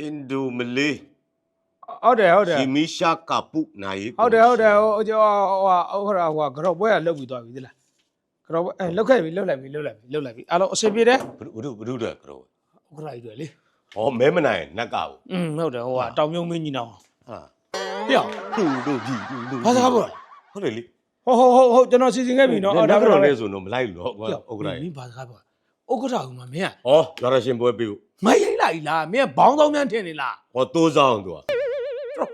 အင်ဒိုမလေးဟုတ်တယ်ဟုတ်တယ်ရှီမီရှာကပုနိုင်ဟုတ်တယ်ဟုတ်တယ်ဟိုကျော်ဟိုဟိုဟိုဟိုကတော့ပွဲကလုတ်ပြီးသွားပြီသလားကတော့ပွဲအဲလုတ်ခဲ့ပြီလုတ်လိုက်ပြီလုတ်လိုက်ပြီလုတ်လိုက်ပြီအားလုံးအဆင်ပြေတယ်ဘုဒ္ဓဘုဒ္ဓကတော့ဥက္ကရာကြီးတွေလေဟောမဲမနိုင်နက်ကဘူးอืมဟုတ်တယ်ဟိုကတောင်မြုံမင်းကြီးနောင်ဟာပြအောင်တူတို့ကြီးတူတို့ဘာစကားပြောလဲဟုတ်တယ်လေဟိုဟိုဟိုဟိုကျွန်တော်စီစဉ်ခဲ့ပြီနော်အော်ဒါကကတော့လေလဲဆိုတော့မလိုက်လို့ဟုတ်ကဲ့ဥက္ကရာမင်းဘာစကားပြောဥက္ကရာကမမင်းကဟောရရရှင်ပွဲပြီးမရို က်လိုက်လားမင်းကဘောင်းသောင်းများထင်နေလားဟောတိုးဆောင်သူက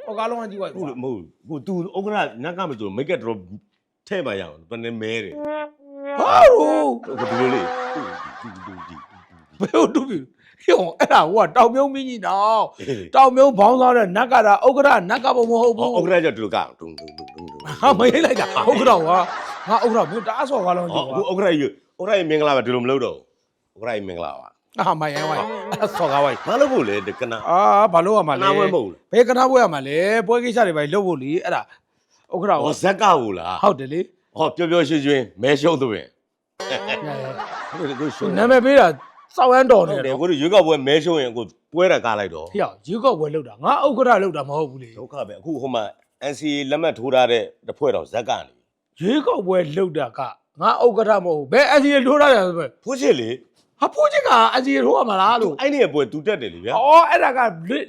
ဟိုကားလုံးကကြည့်ပါဟုတ်လို့မဟုတ်ဘူးသူဥက္ကရာနက်ကမဆိုမိတ်ကတော့ထဲ့ပါရအောင်ဘယ်နဲ့မဲတယ်ဘာလို့ဟိုဒီလိုလေတူတူတူကြီးဘယ်လိုတူပြီဟိုအဲ့ဒါဟိုကတောင်မြုံမင်းကြီးနောင်အေးတောင်မြုံဘောင်းသောင်းတဲ့နက်ကတာဥက္ကရာနက်ကဘုံမဟုတ်ဟောဘူးဥက္ကရာကျတူကတုံတုံတုံတုံဟာမရိုက်လိုက်တာဥက္ကရာကငါဥက္ကရာမင်းတအားဆော်ကားလုံးကြဟောည့်အခုပါဥက္ကရာကြီးဥက္ကရာကြီးမင်္ဂလာပါဒီလိုမလုပ်တော့ဥက္ကရာကြီးမင်္ဂလာပါ အာမရိုက်ဝိုင်းအဲ့ဆော်ကားဝိုင်းမလုပ်ဖို့လေတကနာ အာဘာလို့ရမှာလဲနာဝဲမဟုတ်ဘူးဘယ်ကနာပွဲရမှာလဲပွဲကိစ္စတွေပဲလုပ်ဖို့လေအဲ့ဒါဥက္ကရာဟောဇက်ကဘူးလားဟုတ်တယ်လေဟောပျော်ပျော်ရွှင်ရွှင်မဲရှုံးသွင်းဟုတ်တယ်ကိုရှုံးနာမည်ပေးတာစောက်ရမ်းတော်ဟုနေတ်တတယ်ယ်ကိုရွေးကောက်ပွဲမဲရှုံးရင်ကိုပွဲတာကားလိုက်တော့ဟေ့ရေကောက်ပွဲလောက်တာငါဥက္ကရာလောက်တာမဟုတ်ဘူးလေဒုက္ခပဲအခုဟိုမှာ NCA လက်မှတ်ထိုးထားတဲ့တစ်ဖွဲ့တော့ဇက်ကနေရေကောက်ပွဲလောက်တာကငါဥက္ကရာမဟုတ်ဘူးဘယ်အစီထိုးရတာဆိုပဲဖိုးချစ်လေ ဟာဖိုးချစ်ကအစီထိုးရမှာလားလို့အဲ့ဒီအပွဲတူတက်တယ်လေဗျာ အော်အဲ့ဒါက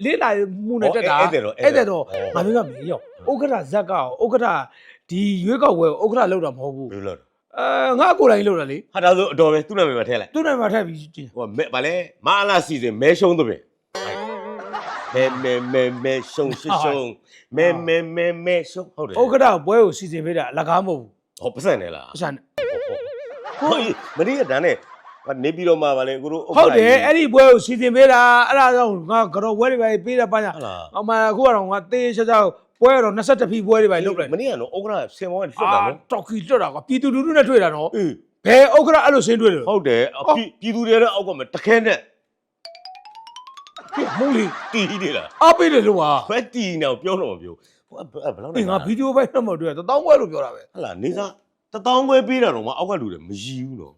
လေးလာမှုနဲ့တက်တာဩဧည့်သည်တော့ဧအဲ့ည့်သည်တဲ့တော့ဩငါမင်းကမင်းရောဥက္ကရာဇက်ကဥက္ကရာဒီရွေးကောက်ပွဲဥက္ကရာလောက်တာမဟုတ်ဘူးဘယ်လိုလဲအဲငါကိုယ်တိုင်လောက်တာလေဟာဒါဆိုအတော်ပဲသူ့နာမည်ပဲထည့်လိုက်သူ့နိုင်မှာထည့်ပြီးကြည့်ဟိုမဲဗာလဲမအလားစီစဉ်မဲရှုံးသွင်းမဲမဲမဲမဲရှုံးရှုံးရှုံးမဲမဲမဲမဲရှုံးဟုတ်တယ်ဥက္ကရာပွဲကိုစီစဉ်ပေးတာအလကားမဟုတ်ဘူးဟောပတ်စံနေလားအစံဟုတ်ပြီမနေ့ကတန်း နေပြီးတော့မှဗာလေကိုတို့ဟုတ်တယ်အဲ့ဒီပွဲကိုစီစဉ်ပေးတာအဲ့ဒါကြောင့်ငါကတော့ဝဲတွေပဲပေးတာပါညာအမှန်အခုကတော့ငါတေးချာချာပွဲတော့22ဖြီပွဲတွေပဲလုပ်လိုက်မနေ့ကတော့ဩဂရဆင်မောကလွတ်တာနော်တော်ကီလွတ်တာကပြည်သူလူထုနဲ့တွေ့တာနော်ဘယ်ဩဂရအဲ့လိုဆင်းတွေ့တယ်ဟုတ်တယ်ပြည်သူတွေလည်းအောက်ကမတခဲနဲ့မူလီတီးနေလားအပိတယ်လို့ပါဘယ်တီးနေအောင်ပြောတော့မပြောဘယ်လောက်နေငါဗီဒီယိုပဲနှမတွေ့တာ1000ခွဲလို့ပြောတာပဲဟလာနေစား1000ခွဲပေးတာတော့မအောက်ကလူတွေမရည်ဘူးတော့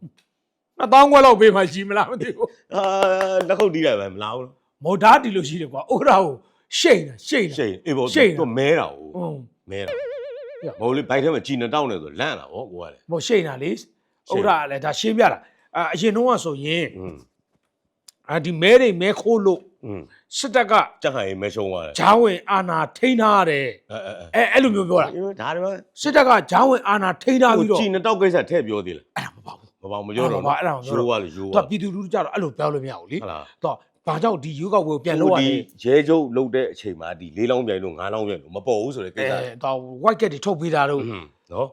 1000ခွက်လောက်ပေးမှရှိမလားမသိဘူးအာလက်ခုပ်တီးလိုက်ပဲမလားဘူးမော်ဒါတီလို့ရှိတယ်ကွာအိုရာကိုရှိန်တာရှိန်တာရှိန်အေးပေါ့သူမဲတာဟုတ်မဲတာမဟုတ်လေဘိုက်ထဲမှာជីနေတောင်းနေဆိုလန့်လာဗောကိုကလေမဟုတ်ရှိန်တာလေအိုရာလည်းဒါရှင်းပြတာအာအရင်တော့ဆိုရင်အာဒီမဲတွေမဲခိုးလို့စစ်တပ်ကကြက်ခိုင်မဲရှုံးသွားတယ်ဂျားဝင်အာနာထိန်းထားတယ်အဲအဲ့လိုမျိုးပြောတာဒါတော့စစ်တပ်ကဂျားဝင်အာနာထိန်းထားပြီးတော့ជីနေတောက်ကိစ္စထည့်ပြောသေးလားအဲ့ဒါမပါ မပေါမပြောတော့ အဲ့ဒါမပါအဲ့ဒါမပြောတော့ ရိုးသွားလေရိုး သူ သွား ကပြည်သူလူထုကြတော့အဲ့လိုပြောလို့မရဘူးလေ ဟုတ်လား တော့ဘာကြောင့်ဒီရွေးကောက်ပွဲကိုပြန်လုပ်ရလဲ ရဲကျုပ်လုတ်တဲ့အချိန်မှာဒီလေးလောင်းပြိုင်လို့ငါးလောင်းပြိုင်လို့မပေါ်ဘူးဆိုတဲ့ကိ အဲ စ္စ တော့ white cat တွေထုတ်ပေးတာတော့ อืมနော်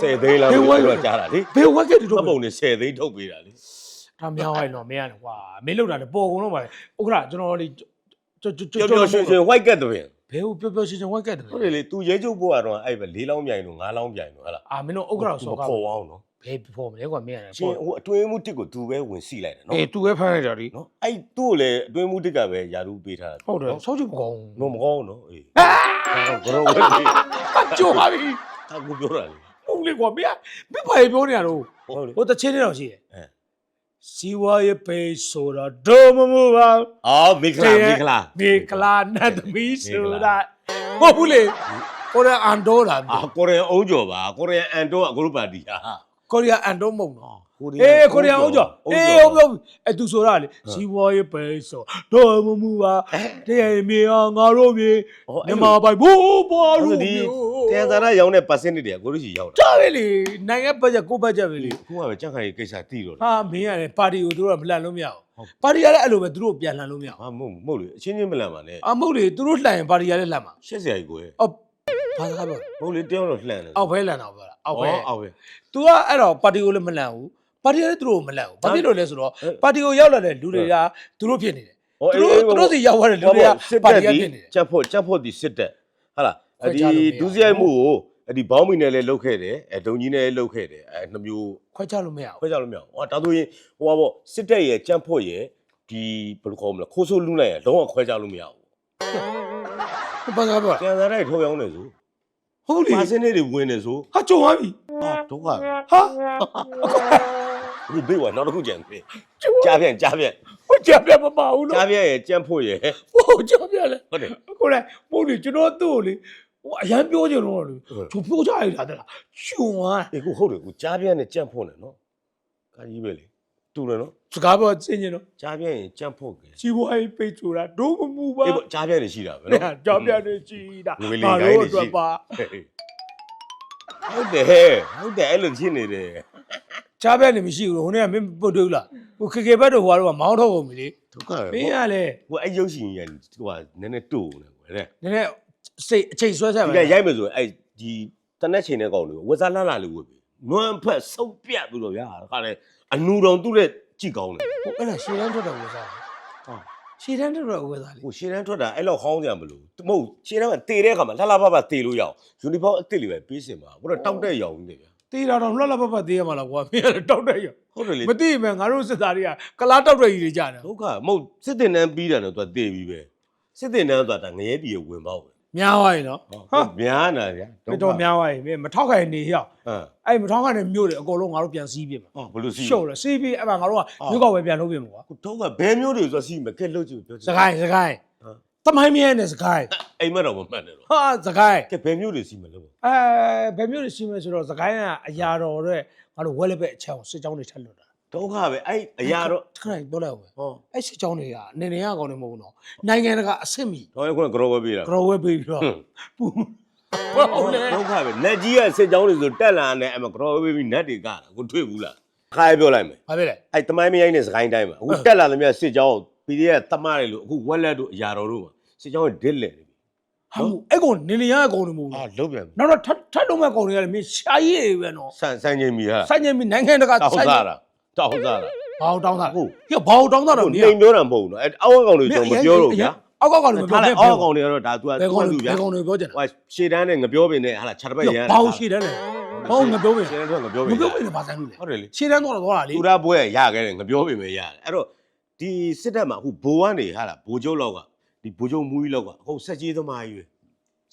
ဆယ်သိန်းလောက် ဟေးဝိုင်း တော့ကြားတာလေ ဘယ် white cat တွေထုတ် မ ပေး ပုံနဲ့ဆယ်သိန်းထုတ်ပေးတာလေ ဒါမြောင်းရိုက်တော့မင်းရတယ်ကွာမင်းလောက်တာလေပေါ်ကုန်တော့ပါလေဥက္ကရာကျွန်တော်လေးကျွတ်ကျွတ်ကျွ ပျော် တ် ပျော်ရွှင်ရွှင် white cat တပင် ဘယ်ကိုပျော်ပျော်ရွှင်ရွှင် white cat တွေ ဟုတ်တယ်လေ तू ရဲကျုပ်ဘိုးကတော့အဲ့ပဲလေးလောင်းပြိုင်လို့ငါးလောင်းပြိုင်လို့ဟဟလား အာမင်းတို့ဥက္ကရာဆော်က ခေါ်အောင်နော် ဘယ်ပေါ်မလဲကွာမင်းရတယ်ရှင်ဟိုအတွင်းမှုတစ်ကို तू ပဲဝင်စီလိုက်တယ်နော်အေးသူပဲဖမ်းလိုက်တာဒီနော်အဲ့သူ့ကိုလည်းအတွင်းမှုတစ်ကပဲယာရုပေးထားတာဟုတ်တယ်ဆောက်ကြည့်မကောင်းနော်မကောင်းဘူးနော်အေးဟာဘာလို့ဝဲလေကြိုးပါပြီအခုပြောတာလေဟုတ်လေကွာမင်းမင်းဘာပြောနေရတော့ဟုတ်လေဟိုတစ်ချင်းလေးတော့ရှိတယ်အဲစီဝါရဲ့ပေဆိုတာဒိုမမူပါအော်မိခလာမိခလာမေကလာနတ်သမီးဆိုတာဟုတ်ဘူးလေကိုရီးယားအန်ဒိုလာအာကိုရီးယားအုံးကျော်ပါကိုရီးယားအန်တိုကဂရုပါတီဟာ ကိုရီးယားအန်ဒိုမုံနော်ကိုရီးအေးကိုရီးယားအောင်ကြောအေးဟုတ်ပြီဟုတ်ပြီအဲ့သူဆိုတာလေစီဝါရဲ့ပေဆိုဒိုမမူပါတဲ့မြေအောင်ငါတို့မြေမြမပိုင်ဘိုးဘွားဟုတို့တ်ဒီမြေတန်စာရရောင်းတဲ့ percentage တွေကကိုရီးစီရောက်တာတာပဲလေနိုင်ငံဘတ်ဂျက်ကိုဘတ်ဂျက်ပဲလေခုကပဲကြက်ခိုင်ကိစ္စတီးတော့ဟာမင်းရတယ်ပါတီကိုတို့ကမလှန်လို့မရဟုတ်ဘူးပါတီကလည်းအဲ့လိုပဲသူတို့ပြန်လှန်လို့မရဘူးဟာမဟုတ်မဟုတ်လေအချင်းချင်းမလန့်ပါနဲ့အမဟုတ်လေသူတို့လှန်ရင်ပါတီကလည်းလှန်မှာရှက်စရာကြီးကိုယ်အော်ဘာသာပြောမဟုတ်လေတယောက်တော့လှန့်တယ်အောက်ဘဲလှန်တော့ပြောတာ အောက်ဘဲအောက်ပဲ तू ကအဲ့တော့ပါတီကိုလည်းမလှန်ဘူးပါတီကလည်းသူတို့ကိုမလှန်ဘူးဘာဖြစ်လို့လဲဆိုတော့အဲပါတီကိုရောက်လာတဲ့လူတွေကသူတို့ဖြစ်နေတယ်ဟောသူတို့အေးသူတို့စီရောက်သွားတဲ့လူတွေကစစ်ပါတပ်တီကဒီဖြစ်နေတယ်ချက်ဖို့ချက်ဖို့ဒီစစ်တပ်ဟာလားခွဲဒီခြားလို့မရဘူးဒုစရိုက်မှုကိုအဲ့ဒီဘောင်းမီနဲ့လည်းလုတ်ခဲ့တယ်အဲဒုံကြီးနဲ့လည်းလုတ်ခဲ့တယ်အဲနှမျိုးခွဲခြားလို့မရခွဲခြားလို့မရဘူးဟောဒါဆိုရင်ဟိုပါပေါ့စစ်တပ်ရဲ့ကြက်ဖို့ရဲ့ဒီဘယ်လိုခေါ်မလဲခိုးဆိုးလူနိုင်ရဲ့လုံးဝခွဲခြားလို့မရဘူးဘူးဘာသာပြောကျန်စာတိုက်ထုတ်ရောင်းနေဆို ဟုတ်လေပါစင်းတွေဝင်နေဆိုဟာကြုံသွားပြီဟာဒုက္ခပဲဟာအခုဘေးကနောက်တစ်ခုကြံသေးကြားပြန်ကြားပြန်ဟိုကြပြမပါဘူးလို့ကြားပြန်ရဲ့ကြံ့ဖို့ရဲ့ဟိုကြပြလေဟုတ်တယ်ကိုလေပို့လေကျွန်တော်သူ့ကိုလေဟိုအရန်ပြောကြတော့လေဟုတ်သူပြောကြရတာတဲ့လားရှင်သွားအေးကိုဟုတ်တယ်ကိုကြားပြန်နဲ့ကြံ့ဖို့နဲ့နော်ခါကြီးပဲလေတူတယ်နော် စကားပြောစင်ကျင်တော့ကြားပြန်ရင်ကြံ့ဖို့ကဲជីပွားရေးပိတ်ဆိုတာဒုမမူပါအေးပေါ့ကြားပြန်နေရှိတာပဲနော်နော်ကြောင်ပြနေကြည်တာငွေလေးကိုင်းနေရှိ အတွက်ပါဟုတ်တယ်ဟုတ်တယ်အဲ့လိုဖြစ်နေတယ်ချားပြနေမရှိဘူးဟိုနေ့ကမင်းပုတ်တွေ့လားဟိုခေခေဘက်တော့ဟိုကတော့မောင်းထုတ်ကုန်ပြီလေဒုက္ခမင်းကလေဟိုအဲ့ရုပ်ရှင်ကြီးကဟိုကနည်းနည်းတူနေကွယ်တဲ့နည်းနည်းစိတ်အချိန်ဆွဲဆက်ဒီပါကရိုက်မယ်ဆိုရင်အဲ့ဒီတနက်ချိန်တဲ့ကောင်လေးကိုဝက်စားလာလာလေးဝတ်ပြီနွမ်းဖက်စုပ်ပြတ်ပြီးတော့ဗျာခါလေအနူတော်သူ့တဲ့ကြ ည့်ကောင်းတယ်ဟိုအဲ့ဒါရှည်တန်းထွက်တယ်ဝယ်စားဟုတ်ရှည်တန်းထွက်တယ်ဝယ်စားလေဟိုရှည်တန်းထွက်တာအဲ့လောက်ဟောင်းကြမလို့မဟုတ်ရှည်တန်းကတေတဲ့အခါမှာလှလှပပတေလို့ရအောင်ယူနီဖောင်းအစ်စ်လေးပဲပေးစင်ပါဘုရားတောက်တဲ့ရောင်ကြီးနေဗျာတေးတာတော့လှလှပပသေးရမှာလားကွာမင်းကလည်းတောက်တဲ့ရဟုတ်တယ်လေမသိရင်ငါတို့စစ်သားတွေကကလားတောက်တဲ့ကြီးတွေကြာတယ်ဒုက္ခမဟုတ်စစ်တင်တန်းပြီးတာတော့သူကတေပြီးပဲစစ်တင်တန်းဆိုတာငရဲပြည်ဝင်ပေါက်ပဲ များသွားရင်နော်ဟုတ်များနာဗျာဘယ်တော့များသွားရင်မင်းမထောက်ခိုင်နေရအောင်ဟမ်အဲ့မထောက်ခိုင်နေမြို့တွေအကုန်လုံးငါတို့ပြန်စီးပြင်မှာဟောဘလို့စီရှုပ်တယ်စီးပြီးအဲ့မှာငါတို့ကမြို့ကောက်ပဲပြန်လုပ်ပြင်မှာကွာခုတော့ကဘယ်မျိုးတွေဆိုစီမကက်လို့ကြည့်ပြောစကိုင်းစကိုင်းတမိုင်းမြဲနဲ့စကိုင်းအိမ်မက်တော့မမှတ်နဲ့တော့ဟာစကိုင်းကဲဘယ်မျိုးတွေစီမလို့အဲဘယ်မျိုးတွေစီးမယ်ဆိုတော့စကိုင်းကအရာတော်တဲ့ငါတို့ဝက်လက်ပဲအချောင်းစစ်ကြောင်းတွေထက်လွတ်တာ ဒုက္ခပဲအဲ့အရာတော့ခဏပြောလိုက်အောင်ပဲဟောအဲ့စစ်ကြောင်းတွေကနေနေရကောင်တွေမဟုတ်ဘူးနော်နိုင်ငံတကာအဆင့်မီတော့ခုနကရောပဲပြေးတာကရောဝဲပေးပြီးတော့ဟွန်းပူဟုတ်လေဒုက္ခပဲလက်ကြီးကစစ်ကြောင်းတွေဆိုတက်လာနေအမကရောပဲပြီးနတ်တွေကတာကိုတွေ့ဘူးလားခါရပြောလိုက်မယ်ဘာဖြစ်လဲအဲ့တမိုင်းမရိုင်းနဲ့စကိုင်းတိုင်းမှာအခုတက်လာသမျှစစ်ကြောင်းပီဒီရဲ့တမတွေလို့အခုဝက်လက်တို့အရာတော်တို့မှာစစ်ကြောင်းဒစ်လက်နေပြီဟာမို့အဲ့ကောင်နေနေရကောင်တွေမဟုတ်အာဘူးလုံးပြန်ပြီနောက်တော့ထပ်ထပ်တော့မဲ့ကောင်တွေကလည်းမင်းရှာရည်တွေပဲနော်ဆန်ဆန်ချင်းပြီဟာစိုက်ညင်ပြီးနိုင်ငံတကာတောက်စိုက် ညင်စားတာတောက်စားတာဘာတောင်းတာဟုတ်ဟိဘာတောင်းတာဟုတော့တ်နေနေပြောတာမဟုတ်ဘူးနော်အဲ့အောက်ကောင်တွေကျွန်တော်မပြောတော့ဗျာအောက်ကောက်ကောင်တွေမပြောထားဘလိုက်ယ်အောက်ကောင်တွေကတော့ဒါ तू ကဘယ်ကောင်သူတွေဗျာဘယ်ကောင်တွေပြောကြတယ်ဟိုရှေ့တန်းနဲ့ငပြောပင်နဲ့ဟာလာခြေတစ်ပတ်ရမ်းဘာလို့ရှိတယ်လဲဘာလို့ငပြောပင်ရှေ့တန်းကငပြောပငင်ပြောပင်လည်းဘာဆိုင်လို့လဲဟုတ်တယ်လေရှင်းတန်းတော့တော့တာလေသူရပွဲရခဲ့တယ်ငပြောပင်ပဲရတယ်အဲ့တော့ဒီစစ်တပ်မှာအခုဘိုးကနေဟာလာဘိုးကျုပ်လောက်ကဒီဘိုးကျုပ်မူကြီးလောက်ကအခုဆက်ကြီးသမားကြီးပဲ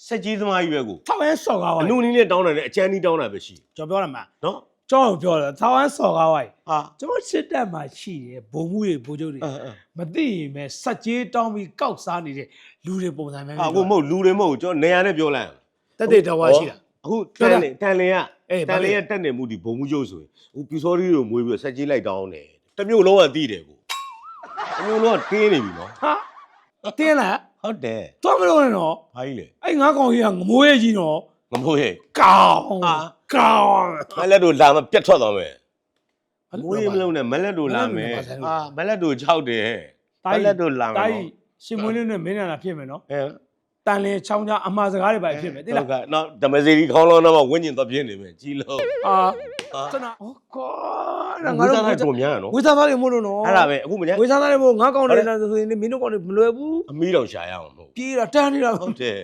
ဆက်ကြီးသမားကြီးပဲကိုထောက်ရဲစော်ကားပါအနုနည်းနဲ့တောင်းတယ်လေအချမ်းကြီးတောင်းတာပဲရှိကျွန်တော်ပြောရမှာနော် ကျွန်တော်ပြောတယ်ထောက်ရဲစော်ကားပါဟာ ကျွန်တော်စစ်တပ်မှာရှိတယ်ဘုံမှုတွေဘိုးချုပ်တွေအာအာမသိရင်ပဲစက်ကြီးတောင်းပြီးကောက်စားနေတဲ့လူတွေပုံစံမျိုးအာကိုမဟုတ်လူတွေမဟုတ်ကျွန်တော်နေရာနဲ့ပြောလိုက်တက်တဲ့တော်ဝါရှိတာ အခုပြောတတာန်လေတန်လေကအေးတန်လေဘာကလဲတက်နေမှုဒီဘုံမှုကျုပ်ဆိုရင်အခုပြူစောရီကိုမွေးပြီးတော့ဆက်ကြီးလိုက်တောင်းတယ်တစ်မျိုးလုံးကတီးတယ်ကိုတစ်မျိုးလုံးကတင်းနေပြီနော်ဟာတင်းလားဟုတ်တယ်သွားမလို့နဲ့နော်ဘာကြီးလဲအဲ့ငါကောင်ကြီးကငမိုးရဲ့ကြီးနော်ငမိုးရဲ့ကောင်းဟာ ကောင်းမလက်တို့လာမပြတ်ထွက်သွားမယ်ဘာလို့မွေးမလုံးနဲ့မလက်တို့လာမယ်မလက်တို့နဲ့ဘာဆိုင်လို့အာမလက်တို့၆တယ်မတိုင်းလက်တို့လာမယ်တိုင်းရှင်မွေးလေးနဲ့မင်းနာလာဖြစ်မယ်နော်အဲတန်လင်းချောင်းချာအမှားစကားတွေပါဖြစ်မယ်သိလားဟုတ်ကဲ့နော်ဓမ္မစီရီခေါင်းလုံးတော့ဝင်းကျင်သွားပြင်းနေမယ်ကြီးလို့အာအာစနာဟောကောငါငါတို့တို့ကတော့များနော်ဝေစားသားတွေမို့လို့နော်အဲ့ဒါပဲအခုမညာဝေစားသားတွေမို့ငါကောင်တွေလာဆိုရင်မင်းတို့ကောင်တွေမလွယ်ဘူးအမီးတော်ရှာရအောင်မဟုတ်ပြေးတာတန်းနေတာဟုတ်တယ်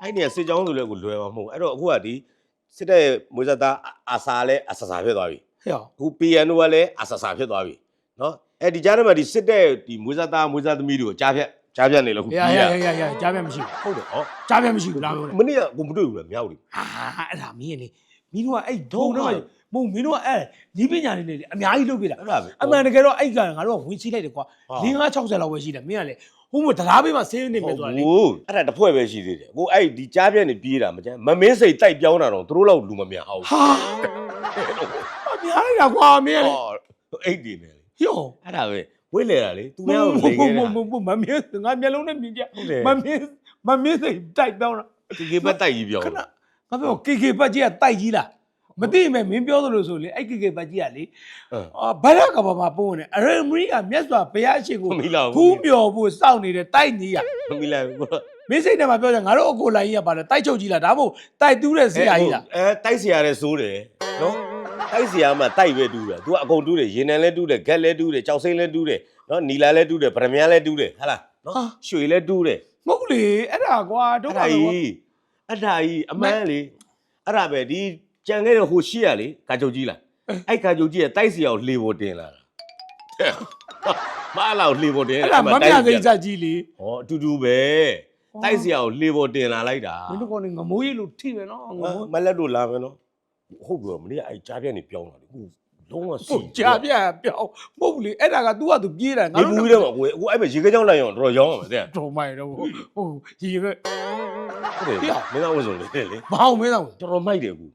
အဲ့ဒီကစစ်ကြောင်းဆိုလဲကိုလွယ်မှာမဟုတ်အဲ့တော့အခုကဒီ စစ်တဲ့မွေးစားသားအာစာလဲအဆဆာဖြစ်သွားပြီဟဲ့အခု PNO ကလည်းအဆဆာဖြစ်သွားပြီနော်အဲ့ဒီကြားထဲမှာဒီစစ်တဲ့ဒီမွေးစားသားမွေးစားသမီးတွေကိုကြားဖြတ်ကြားဖြတ်နေလို့ခုရရရရရကြားပြမရှိဟုတ်တယ်ဟောဘူးကြားပြမရှိဘူးလားပြောတယ်မနေ့ကကိုမတွေ့ဘူးလားမြောက်တယ်အာအဲ့ဒါမင်းလေမင်းတို့ကအဲ့ဒုံတော့မဟုတ်မင်းတို့ကအဲ့ညီပညာနေနေအများကြီးလုပ်ပြတာအဲ့ဒါပဲအမှန်တကယ်တော့အဲ့ကငါတို့ကဝင်ချိလိုက်တယ်ကွာဟာ၄၅60လောက်ပဲရှိတယ်မင်းကလေ ဟိုမတရားပေးမှဆေးနေမယ်ဆိုတာလေဟုတ်အဲ့ဒါတစ်ဖွဲ့ပဲရှိသေးတယ်ကိုအဲ့ဒီကြားပြတ်နေပြေးတာမကျန်မမင်းစိတ်တိုက်ပြောင်းတာတော့သူတို့လောက်လူမမြန်အောင်ဟာအများကြီးတာကွာမင်းလေဟောအဲ့ဒီနေလေဟိုအဲ့ဒါပဲဝိလေတာလေသူမများကိုမနေခဲ့မတာမမမမင်းငါမျက်လုံးနဲ့မြင်ကြဟုတ်တယ်မမင်းမမင်းစိတ်တိုက်ပြောင်းတာဒီကေဘက်တိုက်ကြီးပြောင်းခဏငါပြောကေကေပတ်ကြီးကတိုက်ကြီးလား မသိမဲ့မင်းပြောသလိုဆိုလေအဲ့ကေကေပတ်ကြီးကလေအင်းအာဘရကဘာမှာပုံနေအရမရီကမြတ်စွာဘုရားရှိခိုးမမီလာဘူးဖူးမြော်ဖို့စောင့်နေတဲ့တိုက်ကြီးကမမီလာဘူးမင်းစိတ်ထဲမှာပြောကြငါတို့အကိုလိုင်းကြီးကပါလေတိုက်ချုပ်ကြီးလားဒါမှမဟုတ်တိုက်တူးတဲ့ဆရာကြီးလားအဲတိုက်ဆရာတဲ့စိုးတယ်နော်တိုက်ဆရာမှတိုက်ပဲတူးတယ် तू အကုန်တူးတယ်ရေနံလဲတူးတယ်ဂက်လဲတူးတယ်ကြောက်စိမ့်လဲတူးတယ်နော်နီလာလဲတူးတယ်ဗရမ ्या လဲတူးတယ်ဟာလားနော်ရွှေလဲတူးတယ်မဟုတ်လေအဲ့ဒါကွာတို့အဲ့ကဒါတော့ကြီးအဲ့ဒါကြီးအမှန်လေအဲ့ဒါပဲဒီ ကြံခဲ့တဲ့ဟိုရှိရလေကာချုပ်ကြီးလားအဲ့ကာချုပ်ကြီးကတိုက်ဆရာကိုလှေပေါ်တင်လာတာမအားလောက်လှေပေါ်တင်အဲ့ဒါမမြကိစ္စကြီးလေဟောအတူတူပဲတိုက်ဆရာကိုလှေပေါ်တင်လာလိုက်တာမင်းတို့ကောင်ငမိုးကြီးလို့ထိမယ်နော်ငမိုးမလက်တို့လာမယ်နော်ဟုတ်ပြီမနေ့ကအဲ့ကြားပြက်နေပြောင်းလာတယ်ခု လုံးဝစီ ဟုတ်ကြာပြပြောင်းမဟုတ်ဘူးလေအဲ့ဒါက तू က तू ပြေးတာငါ ငါ တို့ ဘူးတော့ကိုအခုအဲ့ပဲရေခဲကြောင်းလိုက်အောင်တော်တော်ရောင်းအောင်တဲ့ တော်မိုင်တော့ဟုတ်ဒီက ဟုတ်တယ်မင်းသားဝတ်စုံလေးလေ မအောင်မင်းတော့ တော်တော်မိုက်တယ်ကူ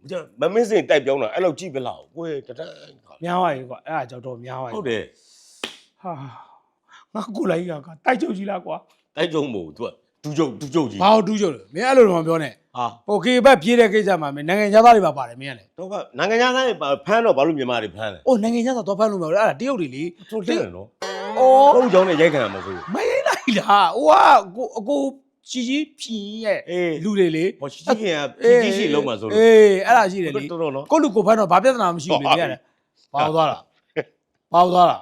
မမင်းစင်တိုက်ပြောင်းတာအဲ့လောက်ကြည့်ပလားကိုယ်တတန်း များပါရဲ့ကွာအဲ့ဒါကြောင့်တော့များပါရဲ့ ဟုတ်တယ် ဟာငါကိုလိုက်ရကတိုက်ချုပ်ကြီးလားကွာ တိုက်ကြုံမို့ तू ဒူးကြုံဒူးကြုံကြီး ဘာလို့တူးချုပ်လဲမင်းအဲ့လိုတော့မပြောနဲ့ ဟာဟိုကေဘက်ပြေးတဲ့ကိစ္စမှာမင်းနိုင်ငံခြားသားတွေပါပါတယ်မင်းကလေတော့ကနိုင်ငံခြားသားတွေဖမ်းတော့ဘာလို့မြန်မာတွေဖမ်းလဲအိုးနိုင်ငံခြားသားတော့ဖမ်းလို့မရဘူးအဲ့ဒါတရုတ်တွေလေတော်တယ်နော်အော်ဟုတ်ကြောင်းနဲ့ရိုက်ခံရမှာဆိုမရင်းလိုက်လားဟိုကကိုအကိုကြီးကြီးဖြင်းရဲ့အေးလူတွေလေဟောရှိခင်ကဖြီးဖြီးရှိလုံးမှာဆိုလို့အေးအဲ့ဒါရှိတယ်လေတော်တော်နော်ကိုလူကိုဖမ်းတော့ဘာပြဿနာမရှိဘူးလေမင်းကလေပေါက်သွားတာပေါက်သွားတာ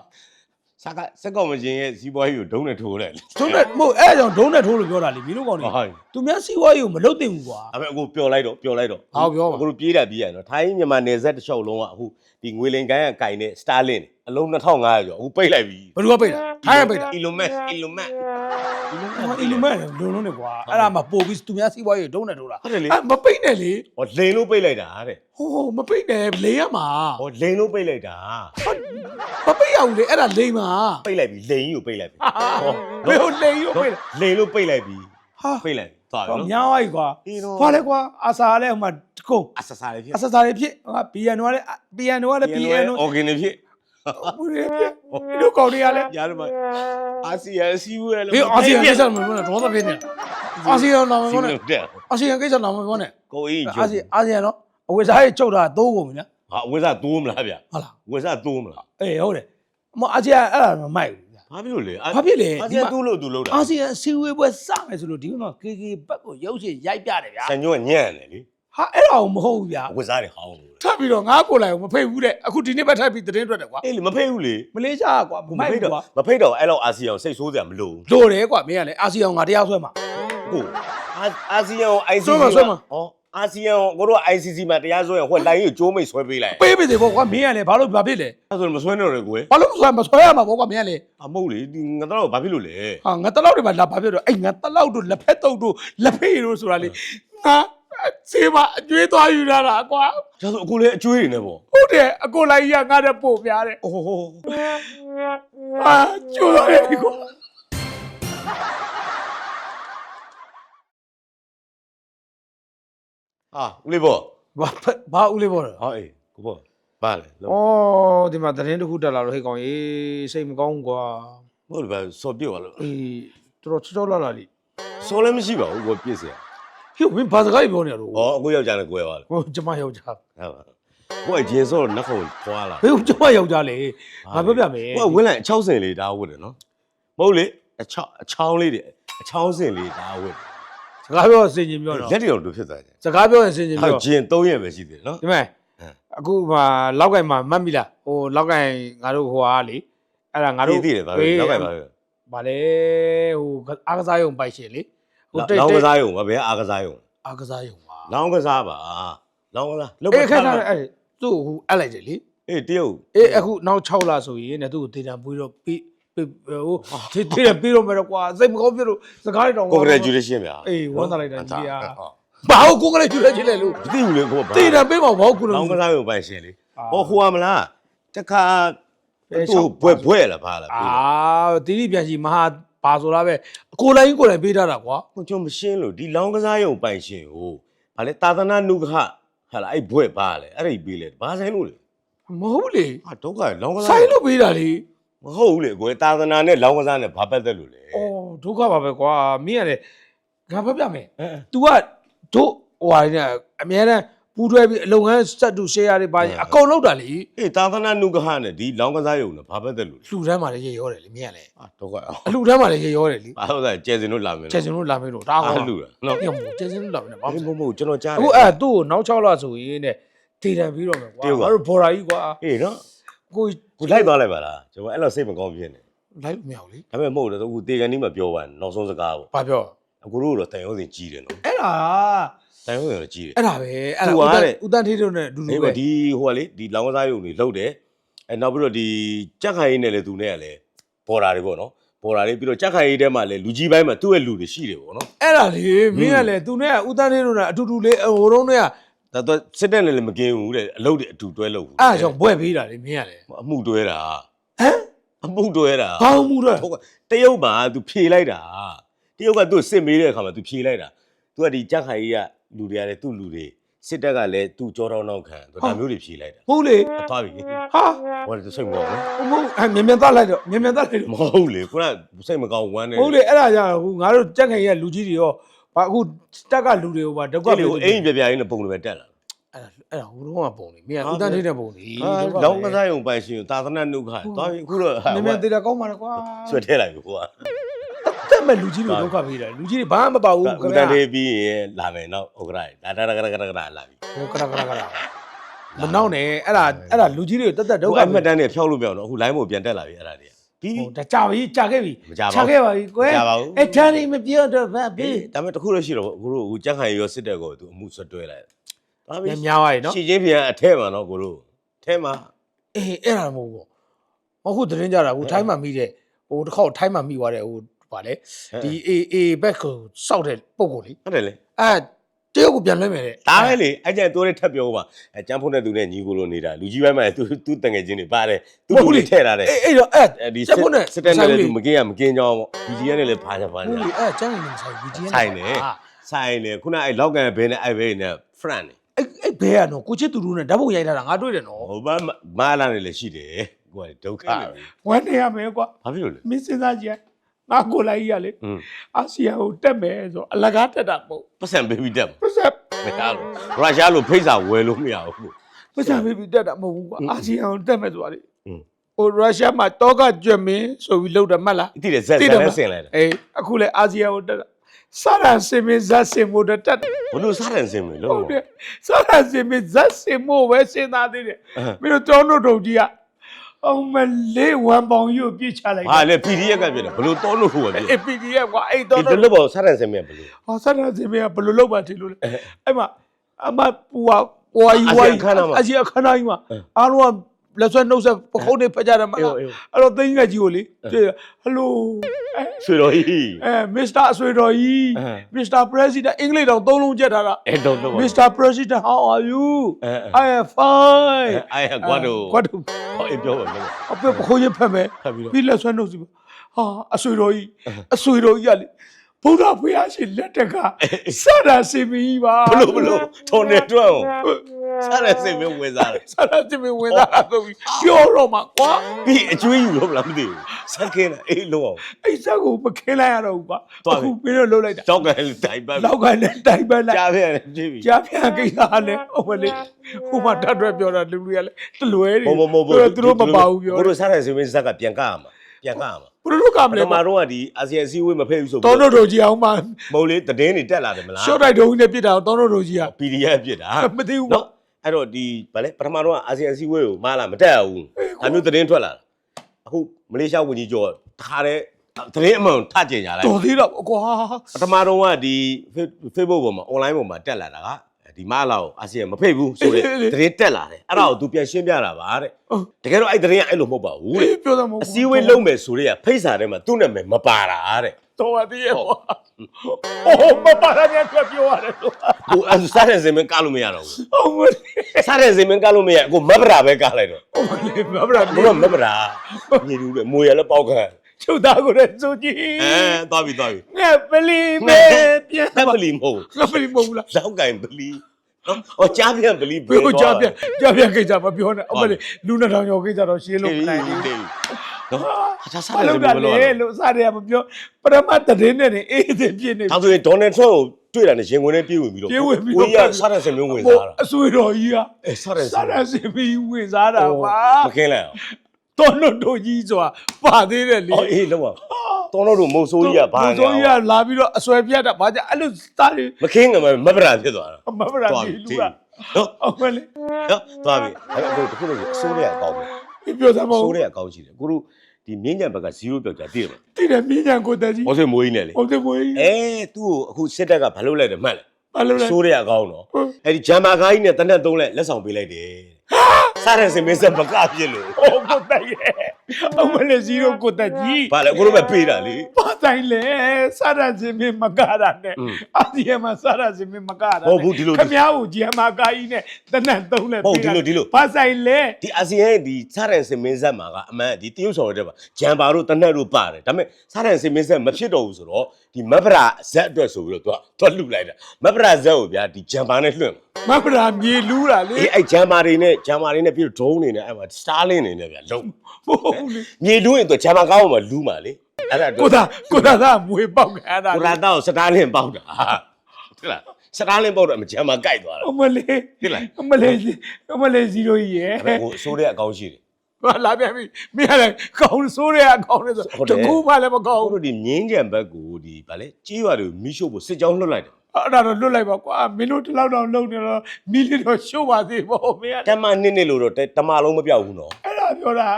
စကစက်ကောင်မရှင်ရဲ့စီးပွားရေးကိုဒုံးနဲ့ထိုးလိုက်ဒုံးနဲ့မဟုတ်အဲ့ဒါကြောင့်ဒုံးနဲ့ထိုးလို့ပြောတာလေမင်းတို့ကောင်နေဟုတ် သူများစီးပွားရေးကိုမလုပ်သင့်ဘူးကွာအဲ့မဲ့အခုပျော်လိုက်တော့ပျော်လိုက်တော့ဟောပြောပါ အခုပြေးတာပြေးရနော်ထိုင်းမြန်မာနယ်စပ်တစ်လျှောက်လုံးကအခုဒီငွေလင်ကိုင်းကကင်တဲ့ Starlink အလုံး2500ကျော်အခုပိတ်လိုက်ပြီဘယ်သူကပိတ်တာထိုင်းကပိတ်တာ Elon Musk Elon Musk ဟောအီလူမဲလုံလုံးနေကွာအဲ့ဒါမှပို့ပြီးသူများစီးပွားရေးကိုဒုံးနဲ့ထိုးတာဟုတ်တယ်လေ အဲ့မပိတ်နဲ့လေဟောလိန်လို့ပိတ်လိုက်တာတဲ့ဟိုမပိတ်နဲ့လေရမှာဟောလိန်လို့ပိတ်လိုက်တာ မပိတ်ရဘူးလေအဲ့ဒါလိမ့်မှာပိတ်လိုက်ပြီလိန်ကြီးကိုပိတ်လိုက်ပြီဘယ်လိုလိမ့်ရောပိတ်လဲလိန်လို့ပိတ်လိုက်ပြီဟာပိတ်လိုက်သွားပြီဟောနော်များသွားပြီကွာအေးတော့ဘာလဲကွာအာစာလည်းဟိုမှာတကုံအဆဆာလေးဖြစ်အဆစာတွေဖြစ်ဟာ PN ကလည်း PN ကလည်း PN အော်ဂင်ဖြစ်ဘူးလေဖြစ်ဒီလိုကောင်တွေကလည်းရတယ်မအာဆီယံစီးပွားရေးဘေးအာဆီယံကိစ္စမပြောနဲ့ဒေါသဖြစ်နေအာဆီယံတော့မပြောနဲ့တဲ့အာဆီယံကိစ္စတော့မပြောနဲ့ကိုအင်းအာဆီအာဆီယံတော့အဝေစားရေးချုပ်တာသိုးကုန်ပြီနော် ဟာဝက်စားတိုးမလားဗျဟုတ်လားဝက်စားတိုးမလားအေးဟုတ်တယ်မအာဆီယံအဲ့ဒါမမိုက်ဘူးဗျဘာဖြစ်လို့လဲဘာဖြစ်လဲအာဆီယံတိုးလို့သူလို့တာအာဆီယံအစည်းအဝေးပွဲစမယ်ဆိုလို့ဒီမှာ KK ဘက်ကိုရုပ်ရှင်ရိုက်ပြတယ်ဗျာဆန်ညိုကညံ့တယ်လေဟာအဲ့ဒါကိုမဟုတ်ဘူးဗျာဝက်စားတွေဟောင်းလို့ထပ်ပြီးတော့ငါကိုယ်လိုက်ကိုမဖိတ်ဘူးတဲ့အခုဒီနေ့ပဲထပ်ပြီးသတင်းထွက်တယ်ကွာအေးလေမဖိတ်ဘူးလေမလေးရှားကွာမမမိုက်ဖိတ်ဘူးတော့ကွာမဖိတ်တော့အဲ့လောက်အာဆီယံစိတ်ဆိုးစရာမလိုဘူးလိုတယ်ကွာမင်းကလည်းအာဆီယံငါတရားဆွဲမှာကိုအာအာဆီယံကို ICC ဆွဲမှာဆွဲမှာဟော အာဆီယံကိုကိုတို့ ICC မှာတရားစွဲရင်ဟိုလိုင်းကိုကျိုးမိတ်ဆွဲပေးလိုက်ပေးပေးသေးပေါ့ကွာမင်းကလည်းဘာလို့ဘာဖြစ်လဲအဲ့ဆိုမဆွဲနေတော့လေကိုယ်ဘာလို့မဆွဲမဆွဲရမှာပေါ့ကွာမင်းကလည်းအမဟုတ်လေဒီငါတော့ဘာဖြစ်လို့လဲဟာငါတလောက်တွေပါလာဘာဖြစ်တော့အဲ့ငါတလောက်တို့လက်ဖက်တုပ်တို့လက်ဖေးတို့ဆိုတာလေငါစေးမအကျွေးသွားယူရတာကွာဒါဆိုအခုလေအကျွေးတွေနဲ့ပေါ့ဟုတ်တယ်အကိုလိုက်ရငါတဲ့ပို့များတယ်အိုးဟိုအာကျိုးရတယ်ဒီကွာ ဟာဦးလေးပေါ့ဘာဘာဦးလေးပေါ့လဲဟာအေးကိုပေါ့ဘာလဲဩဒီမှာသတင်းတစ်ခုတက်လာတော့ဟဲ့ကောင်ရေစိတ်မကောင်းကွာမဟုတ်ဘူးဗျစော်ပြစ်ပါလို့အေးတော်တော်ချောချောလာလာလိစော်လည်းမရှိပါဘူးကိုပြစ်စရာဟိုမင်းဘာစကားပြောနေရတော့ဩအခုယောက်ျားနဲ့ကွဲပါလားဟိုကျမယောက်ျားဟုတ်ပါကိုအရင်စောတော့နှက်ခုံခွာလာဟိုကျမယောက်ျားလေငါပြောပြမယ်ကိုဝင်လိုက်အချောက်စင်လေးဒါဝတ်တယ်နော်မဟုတ်လေအချောက်အချောင်းလေးတွေအချောင်းစင်လေးဒါဝတ်တယ် စကားပြောစင်ကျင်ပြောတော့လက်တွေတော့တို့ဖြစ်သွားတယ်စကားပြောရင်စင်ကျင်ဟာပြောဂျင်း3ရက်ပဲရှိသေးတယ်နော် ဒီမဲ့ဟမ် အခုမှလောက်ကင်မှာမှတ်မိလားဟိုလောက်ကင်ငါတို့ဟိုဟာလေအဲ့ဒါငါတို့သိတယ်ဗာပဲနောက်ကပါပဲဗာလေဟိုအားကစားရုံပိုက်ရှင်လေဟိုလောင်းကစားရုံပါဘယ်အားကစားရုံအားကစားရုံပါလောင်းကစားပါလောင်းကစားလောက်အေးခက်ထားတယ်အဲ့သူ့ဟိုအဲ့လိုက်တယ်လေအေးတရုတ် အေးအခုနောက်6လဆိုရင်တဲ့သူ့ကိုဒေတာပွေးတော့ပြီးပြီး ဟိုဒေဒေတာပြီးတော့မယ်တော့ကွာစိတ်မကောင်းပြလို့စကားတွေတော့ congratulation ဗျာအေးဝမ်းသာလိုက်တာကြီးอ่ะဘာဟုတ်ကိုကလေးကျူလက်ချင်းလေလို့မသိဘူးလေကိုဘာဒေတာပေးမှာဘာဟုတ်ကိုလို့လောင်းကစားရုံပိုင်ရှင်လေဟောဟိုမလားတခါအေးသူ့ဘွဲ့ဘွဲ့လားဖားလားအာတီတီပြန်ရှိမဟာဘာဆိုလားပဲကိုလိုင်းကိုလိုင်းပေးထားတာကွာကိုကျွန်မရှင်းလို့ဒီလောင်းကစားရုံပိုင်ရှင်ကိုဗာလေသာသနာနုခဟာလားအဲ့ဘွဲ့ပါလေအဲ့ဒီပေးလေဘာဆိုင်လို့လေမဟုတ်လေဟာဒုက္ခလောင်းကစားဆိုင်လို့ပေးတာလေ မဟုတ်ဘူးလေကွယ်သာသနာနဲ့လောင်းကစားနဲ့ဘာပတ်သက်လို့လဲအော်ဒုက္ခပါပဲကွာမင်းကလည်းငါဖတ်ပြမယ် तू ကတို့ဟိုဟာနဲ့အများတန်းပူတွဲပြီးအလုပ်ငန်းစက်တူရှယ်ယာတွေပါရင်အကုန်လောက်တာလေအေးသာသနာနုကဟနဲ့ဒီလောင်းကစားရုံနဲ့ဘာပတ်သက်လို့လဲလှူဒန်းမှာလည်းရေရောတယ်လေမင်းကလည်းအာဒုက္ခအောင်အလှူဒန်းမှာလည်းရေရောတယ်လေဘာလို့လဲကျယ်စင်တို့လာမယ်လို့ ချက်စင်တို့လာမေးလို့ဒါကလှူတာနော် ညမို့ချက်စင်တို့လာမေးတော့ဘာဘာမှမမဟုတ်ဘူးကျွန်တော်ကြားတအခုယ် အဲ့ဒါသူ့ကိုနောက်6လဆိုရင်တဲ့ဒေတန်ပြီးတော့မယ်ကွာတရုတ်က ငါတို့ဘော်ရာကြီးကွာ အေးနော် ကိုကိုလိုက်သွားလိုက်ပါလားကျွန်တော်အဲ့လိုစိတ်မကောင်းဖြစ်နေလိုက်လို့မရဘူးလေဒါပေမဲ့မဟုတ်တော့အခုတေကန်ဒီမှာပြောပါနောက်ဆုံးစကားပေါ့ဘာပြောအခုတို့တော့တန်ရုံးစင်ကြီးတယ်နော်အဲ့ဒါတန်ရုံးစင်တော့ကြီးတယ်အဲ့ဒါပဲအဲ့သူဒါကဦးတတဲ့န်းဦးတန်းထေးတို့နဲ့အတူတူအေးပဲပါဒီဟိုကလေဒီလောင်းကစားရုံတွေလုတ်တယ်အဲနောက်ပြီးတော့ဒီကြက်ခိုင်ရေးနဲ့လေသူနဲ့ကလည်းဘော်ဒါတွေပေါ့နော်ဘော်ဒါတွေပြီးတော့ကြက်ခိုင်ရေးထဲမှာလည်းလူကြီးပိုင်းမှာသူ့ရဲ့လူတွေရှိတယ်ပေါ့နော်အဲ့ဒါလေမင်းကလည်းသူနဲ့ကဦးတန်းထေးတို့နဲ့အတူတူလေးဟိုတုန်းက ဒါတော့စစ်တပ်နဲ့လည်းမကင်းဘူးတဲ့အလုပ်တွေအတူတွဲလုပ်ဘူး အဲ့ဒါကြောင့်ဘွဲပေးတာလေမင်းရတယ် အမှုတွဲတာ ဟမ် အမှုတွဲတာ ဘာမှုတော့ ဟုတ်ကဲ့တရုတ်မှာ तू ဖြေလိုက်တာတရုတ်ကသူ့စစ်မေးတဲ့အခါမှာ तू ဖြေလိုက်တာ तू ကဒီကြက်ခိုင်ကြီးကလူတွေကလည်းသူ့လူတွေစစ်တပ်ကလည်းသူ့ကြောတောင်းနောက်ခံသူဒါမျိုးတွေဖြေလိုက်တာ ဟုတ်လေ သွားပြီ ဟာ ဟောတယ်စိတ်မကောင်းဘူး မဟုတ်အဲ့မြန်မြန်သားလိုက်တော့မြန်မြန်သားလိုက်တော့ မဟုတ်လေခုနကစိတ်မကောင်းဝမ်းနေ ဟုတ်လေအဲ့ဒါကြောင့်ဟိုငါတို့ကြက်ခိုင်ရဲ့လူကြီးတွေရော ဘာအခုတက်ကလူတွေကိုပါဒုက္ခကလေကိုအိမ်ပြပြရင်းနဲ့ပုံတွေပဲတက်လာအဲ့ဒါအဲ့ဒါဟိုတော့ကပုံနေမင်းကဦးတန်းထိတဲ့ပုံနေဟာလောင်းကစားရုံပိုင်ရှင်သာသနာနုခသွားပြီအခုတော့မြန်မြန်သေးတာကောင်းပါလားကွာဆွဲထဲလိုက်ပြီဟိုကတက်မဲ့လူကြီးတွေဒုက္ခပေးတာလူကြီးတွေဘာမှမပါဘူးဦးခင်တဗျာန်းလေးပြီးရင်လာမယ်နော်ဥက္ကရာဒါဒါဒါဒါဒါဒါလာပြီဟိုကရကရကရမနောက်နဲ့အဲ့ဒါအဲ့ဒါလူကြီးတွေတက်တက်ဒုဒုက္က္ခခအမှတ်တမ်းတွေဖျောက်လို့ပြောင်းတော့အခု line ပေါ်ပြန်တက်လာပြီအဲ့ဒါတွေ ပြီးဟိုဒါကြာပြီကြာခဲ့ပြီမကြပါဘူးကြာခဲ့ပါပြီကွယ်မကြပါဘူး အဲ့ဒါတွေမပြောတော့ဘာပြီပြီဒါပေမဲ့တခုတော့ရှိတော့အခုတို့အခုကြက်ခိုင်ရောစစ်တဲ့ကိုသူအမှုဆွတွဲလိုက်ဒါပြီညများသွားပြီနော် ရှင်းချင်းပြန်အထဲမှာနော်ကိုတို့ထဲမှာအေးအဲ့ဒါမဟုတ်ဘူးဟောခုသတင်းကြတာဟိုထိုင်းမှာမိတဲ့ဟိုတစ်ခေါက်ထိုင်းမှာမိသွားတဲ့ဟိုဗာလေဒီအေအေဘက်ကိုစောက်တဲ့ပုံကိုလေဟုတ်တယ်လေအဲ တရုတ်ကိုပြန်လွှဲမယ်တဲ့ဒါပဲလေအဲ့ကျန်တိုးတဲ့ထပ်ပြောပါအဲကျန်းဖုန်းတဲ့သူနဲ့ညီကိုလိုနေတာလူကြီးပိုင်းမှာသူသူတငယ်ချင်းတွေပါတယ်သူ့လူတွေထည့်ထားတယ်အေးအဲ့တော့အဲ့အဲဒီကျန်ဖုန်းနဲ့စစ်တဲ့နဲ့လည်းဆိုင်သူဘူးလေမကင်းရမကင်းကြောင်းပေါ့ဒီကြီးကနေလည်းဖားချဖားဟုတ်နေလေအဲ့ကျန်းနေနေဆိုင်ယူကြီးဆိုင်နေဆိုင်နေခုနအဲ့လောက်ကန်ဘဲနဲ့အဲ့ဘဲနဲ့ friend နေအဲ့အဲ့ဘဲကနော်ကိုချစ်သူတို့နဲ့ဓာတ်ပုံရိုက်ထားတာငါတွေ့တယ်နော်ဟိုဘာမာလာနေလည်းရှိတယ်ကိုကဒုက္ခပဲဝမ်းနေရမယ်ကွာဘာဖြစ်လို့လဲမင်းစဉ်းစားကြည့် ငါကိုလိုက်ရလေအာဆီယံကိုတက်မယ်ဆိုအလကားတက်တာပေါ့ပတ်စံပေးပြီးတက်ပါပတ်စံမရဘူးရုရှားလိုဖိတ်စာဝယ်လို့မရဘူးပတ်စံပေးပြီးတက်တာမဟုတ်ဘူးကွာအာဆီယံကိုတက်မယ်ဆိုတာလေဟိုရုရှားမှာတောကကြွမင်းဆိုပြီးလောက်တယ်မှတ်လားတိတယ်ဇက်ဇက်နဲ့ဆင်လိုက်တာအေးအခုလေအာဆီယံကိုတက်တာစာရန်စင်မဇက်စင်မိုတက်တယ်ဘလို့စာရန်စင်မလို့ဟုတ်တယ်စာရန်စင်မဇက်စင်မိုပဲစင်သားသေးတယ်ပြီးတော့တောင်းတို့တို့ကြီးက အောင်မလေးဝမ်ပေါင်ကြီးကိုပြစ်ချလိုက်ဟာလေ PDF ကပြတယ်ဘလို့တောလို့ဟိုကပြအေး PDF ကွာအဲ့တောင်းဒီတို့လိုပေါ့စားတယ်ဆင်မဘလို့ဟောဆက်တာစင်မင်းကဘယ်လိုလုပ်ပါထင်လို့လဲအဲ့မှာအမပူဟာဟိုဟာယူဝိုင်းအစီအခဏကြီးမှာအားလုံးက လက်ဆွဲနှုတ်ဆက်ပခုံးနေဖက်ကြတယ်မလားအဲ့တော့သိန်းငယ်ကြီးကိုလေဟယ်လိုဆွေတော်ကြီးအဲမစ္စတာအဆွေတော်ကြီးအဲမစ္စတာပရက်စီဒန့်အင်္ဂလိပ်တော်သုံးလုံးကျက်ထားတာအဲ့တော့တော့ Mr. President how are you အဲ I am fine အဲ့ကွာတော့ကွာတို့ဟောအေးပြောပါမယ်အဖေပခိုးရင်ဖက်မယ်ဖတ်ပြီးတော့ပြီးလက်ဆွဲနှုတ်စီပါဟာအဆွေတော်ကြီးအဆွေတော်ကြီးကလေဘုရားဖျားရှင်လက်တက်ကစတာစင်မီပါ ဘလို့ဘလို့ထုံနေတွန်း စားတယ်ဆင်မဝင်စားတယ်စတာစင်မီဝင်လာတော့ပြီးပြောတော့မှာကွာပြီးအကျွေးယူလို့မလားမသိဘူးစက်ကင်းအေးလုံးအောင်အဲ့စက်ကိုမခင်းလိုက်ရတော့ဘူးကွာသွားပြီအခုမင်းတို့လှုပ်လိုက်တာတောက်ကလေးတိုင်ပတ်လောက်ကလည်းတိုင်ပန်းလိုက်ကြားပြရတယ်ကြည့်ပြီကြားပြန်ကိစ္စလည်းဟုတ်မလေးဟိုမှာတတ်ရွက်ပြောတာလူတွေကလည်းတလွဲတွေဘောဘောဘောသူတို့မပါဘူးပြောဘလို့စားတယ်ဆင်မဇက်ကပြန်ကရမှာပြန်ကရမှာဘယ်လိုကမပလဲထမတော့ကဒီအာဆီယံစီဝေးမဖိတ်ဘူးဆိုတောင်းတို့တို့ကြီးအောင်မှမဟုတ်လေတည်င်းတွေတက်လာတယ်မလားရှော့တိုက်တုံးနဲ့ပြစ်တာတောင်းတို့တို့ကြီးက PDF ပြစ်တာမသိဘူးနော် အဲ့တော့ဒီဗာလဲပထမတော့အာဆီယံစီဝေးကိုမလာမတက်ဘူးအမျိုးတည်င်းထွက်လာတာအခုမလေးရှားဝန်ကြီးကျော်တခါတည်းတည်င်းအမှန်ထကြင်ကြလိုက်တော်သေးတော့ကွာပထမတော့ကဒီ Facebook ပေါ်မှာ online ပေါ်မှာတက်လာတာကဒီမလာကိုအာဆီယံမဖိတ်ဘူးဆိုတဲ့တည်င်းတက်လာတယ်အဲ့ဒါကို तू ပြန်ရှင်းပြတာပါတဲ့တကယ်တော့အဲ့တည်င်းကအဲ့လိုမဟုတ်ပါဘူးတဲ့ပြောတယ်မဟုတ်အစည်းအဝေးလုပ်မယ်ဆိုတဲ့ကဖိတ်စာထဲမှာသူ့နာမည်မပါတာတဲ့ တော်ပါသေးရဲ့ကွာအိုးမပါရတဲ့အတွက်ပြောရတယ်လို့ကိုအစားတဲ့စင်မကလို့မရတော့ဘူးဟုတ်မလေးစားတဲ့စင်မကလို့မရကိုမဗရာပဲကလိုက်တော့ဟုတ်မလေးမဗရာဘုရားမဗရာညီလူတဲ့မွေရလဲပေါက်ခံချုပ်သားကိုလည်းစိုးကြည့်အဲသွားပြီသွားပြီငါပလီမဲပြန်ငါပလီမဟုတ်ငါပလီမဟုတ်ဘူးလားလောက်ကင်ပလီနော်ဟောကြားပြန်ပလီပြောကြပြန်ကြပြန်ကိစ္စမပြောနဲ့ဟုတ်မလေးလူနှစ်ထောင်ကျော်ကိစ္စတော့ရှင်းလို့မနိုင်ဘူး နော်ဟာစားဘာတဲ့စလို့င်ကမလို့လဲလို့စားတယ်မပြောပရမတ်တရင်နဲ့နေအေးစင်ပြင်းနေဒါဆိုရင်ဒေါ်နယ်ထရန့်ကိုတွေ့တာနဲ့ရင်ဝင်နဲ့ပြေးဝင်ပြီးတော့ပြေးဝင်ပြီးတော့ကိုကြီးကစားတဲ့စင်မျိုးဝင်စားတာအဆွေတော်ကြီးကအဲစားတဲ့စင်စားရစင်ပြီးဝင်စားတာပါမခင်းလိုက်အောင်တော်တော်တို့ကြီးဆိုတာပါသေးတယ်လေအော်အေးလုံးဝတော်တော်တို့မုံဆိုးကြီးကဘာမုံဆိုးကြီးကလာပြီးတော့အဆွဲပြတ်တာဘာကြအဲ့လိုစားတယ်မခင်းကမမဗရာဖြစ်သွားတာမဗရာဒီလူကနော်ဟုတ်မလေးနော်သွားပြီအဲ့တော့တခုလို့အစိုးရအကောင်းပဲ ပြောစမ်းမအဟုတ်စိုးရအကောင်းရှိတယ်ကိုတို့ဒီမြင်းညံဘက်က0ပြောက်ကြတည်တယ်တည်တယ်မြင်းညံကိုတက်ကြီးဘောဆွေမိုးကြီးနဲ့လေဟုတ်တယ်ကိုကြီးအဲသူ့ကိုအခုစစ်တပ်ကဘာလုပ်လိုက်တယ်မှတ်လဲဘာလို့လဲအစိုးရအကောင်းတော့ဟုတ်အဲ့ဒီဂျမ်မာကားကြီးနဲ့တနက်သုံးလက်လက်ဆောင်ပေးလိုက်တယ်စားတဲ့စင်မင်းစက်မကပြစ်လို့ဟိုကိုတက်ရဲ့ အမလေးစီတို့ကိုတက်ကြီး ဘာလဲကိုလိုပဲပေးတာလေ ဘာတိုင်းလဲစာရစင်မင်းမကတာနဲ့ อืม အာဒီယမစာရစင်မင်းမကတာနဲ့ ဟုတ်ဘူးဒီလို ခမ ्या ကိုဂျီယမကာကြီးနဲ့တနတ်သုံးနဲ့ ဟုတ်ဒီလိုဒီလို ဘာဆိုင်လဲ ဒီအာဆီယံရဲ့ဒီစားရန်စင်မင်းဆက်မှာကအမှန်ဒီတရုတ်ဆောင်ရတဲ့ပါဂျမ်ဘာတို့တနက်တို့ပါတယ်ဒါပေမဲ့စားရန်စင်မင်းဆက်မဖြစ်တော့ဘူးဆိုတော့ဒီမဗရာဇက်အတွက်ဆိုပြီးတော့သူကသူကလှုပ်လိုက်တာမဗရာဇက်ကိုဗျာဒီဂျမ်ဘာနဲ့လွှင့် မှာမဖရာမြေလူးတာလေအေးအဲ့ဂျမ်ဘာတွေနဲ့ဂျမ်ဘာတွေနဲ့ပြီးတော့ဒရုန်းတွေနဲ့အဲ့မှာစတားလင်းတွေနဲ့ဗျာလုံးဟုတ်လေမြေလူးရင်သူဂျမ်ဘာကောင်းအောင်မလူးမှာလေအဲ့ဒါကိုသာကိုသာသာမွေပေါက်ခံတာကိုရာတောက်စတားလင်းပေါက်တာဟုတ်လားစတားလင်းပေါက်တော့ဂျမ်ဘာကြိုက်သွားတာအမလေးဟုတ်လားအမလေးအမလေးစီတို့ကြီးရဲ့အဲ့ဟိုအစိုးရအကောင်းရှိတယ်ဟာလာပြန်ပြီမင်းကလည်းကောင်းဆိုးတဲ့အကောင်းလဲဆိုဟုတ်တယ်တကူမှလည်းမကောင်းဟိုဘူးတို့ဒီမြင်းကြံဘက်ကိုဒီဗာလေကြီးရွာတွေမိရှို့ဖို့စစ်ကြောင်းလွှတ်လိုက်တယ် အဲ့ဒါတော့လွတ်လိုက်ပါကွာမင်းတို့ဒီလောက်တော့လုံနေတော့မီလီတော့ရှိုးပါသေးဘောမင်းကတမနှစ်နှစ်လို့တော့တမလုံးမပြောက်ဘူးနော်အဲ့ဒါပြောတာ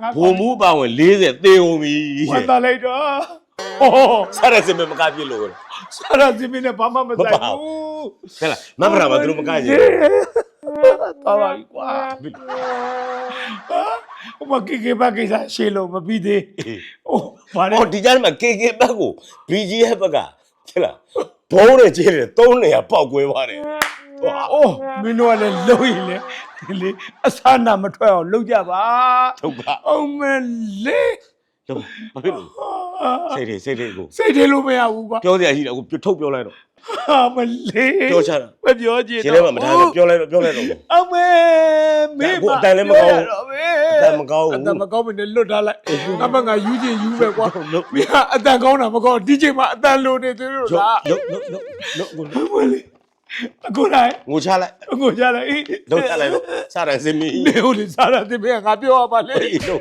ငါဘုံမူပါဝင်40သေုံပြီဝတ်တာလိုက်တော့ဟောဆက်ရစင်မကပြစ်လို့ဆရာစီမင်းနဲ့ဘာမှမဆိုင်မပါဘူးဟဲ့လားမဗရာမသူတို့မကကြည့်တော်ပါပြီကွာဟိုမကေကေဘာကိစ္စရှေ့လို့မပြီးသေးဟိုဘာလဲဟောဒီကြားမှာ KK ဘက်ကို BGF ဘက်က ဟဲ့လားဘုံနဲ့ကျင်းတယ်သုံးနေရပေါက်ကွဲသွားတယ်ဟောအိုးမင်းတို့ကလည်းလုံရင်လေဒီလေအဆာနာမထွက်အောင်လုပ်ကြပါထုတ်ပါအောင်မလေးလုံးဘာဖြစ်လို့စိတ်တွေစိတ်တွေကိုစိတ်ထဲလို့မရဘူးကွာပြောစရာရှိတယ်အခုထုတ်ပြောလိုက်တော့ အာမလေးပြောချတာမပြောချင်ရှင်းလဲမှာမထားနဲ့ပြောလိုက်တော့ပြောလိုက်တော့အမေမင်းအခုအတန်လည်းမကောင်းဘူးဘူးအတန်မကောင်းဘူးအတန်မကောင်းဘူးနဲ့လွတ်ထားလိုက်ငါမငါယူချင်ယူပဲကွာလုံးမင်းကအတန်ကောင်းတာမကောင်းဒီချိန်မှာအတန်လိုနေသေးလို့လုံးလားလုံးလုံးလုံးလုံးမလေးအခုလိုက်ငိုချလိုက်အခုကြလိုက်အေးလုံးချလိုက်တော့စရစင်မီနေဦးလေစားရတဲ့ဘယ်ငါပြောရပါလေအေးလုံး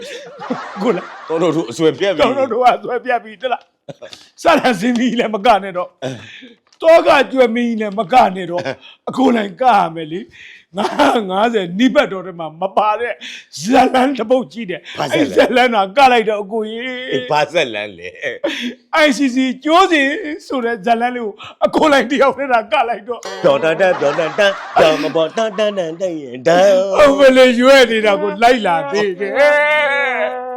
အခုလိုက်တော်တော်တို့အဆွဲပြက်ပြီတောင်းတော့တော့ဆွဲပြပြီတလားစားရစင်းကြီးလည်းမကနေတော့ တော့ကကျွဲမင်းကြီးလည်းမကနေတော့အခုလိုက်ကရမယ်လေငါ90နိဘတ်တော်ထဲမှာမပါတဲ့ဇလန်တစ်ပုတ်ကြီးတယ်အဲ့ဇလန်ကကလိုက်တော့အကိုကြီးအေးဘာဆက်လန်းလေ ICC ကျိုးစီဆိုတဲ့ဇလန်လေးကိုအကိုလိုက်တယောက်နဲ့ကကလိုက်တော့တော်တန်တန်တော်တန်တန်တော်မပေါ်တန်တန်တန်တန်ရင်တန်အမလေးရွဲနေတာကိုလိုက်လာသေးတယ်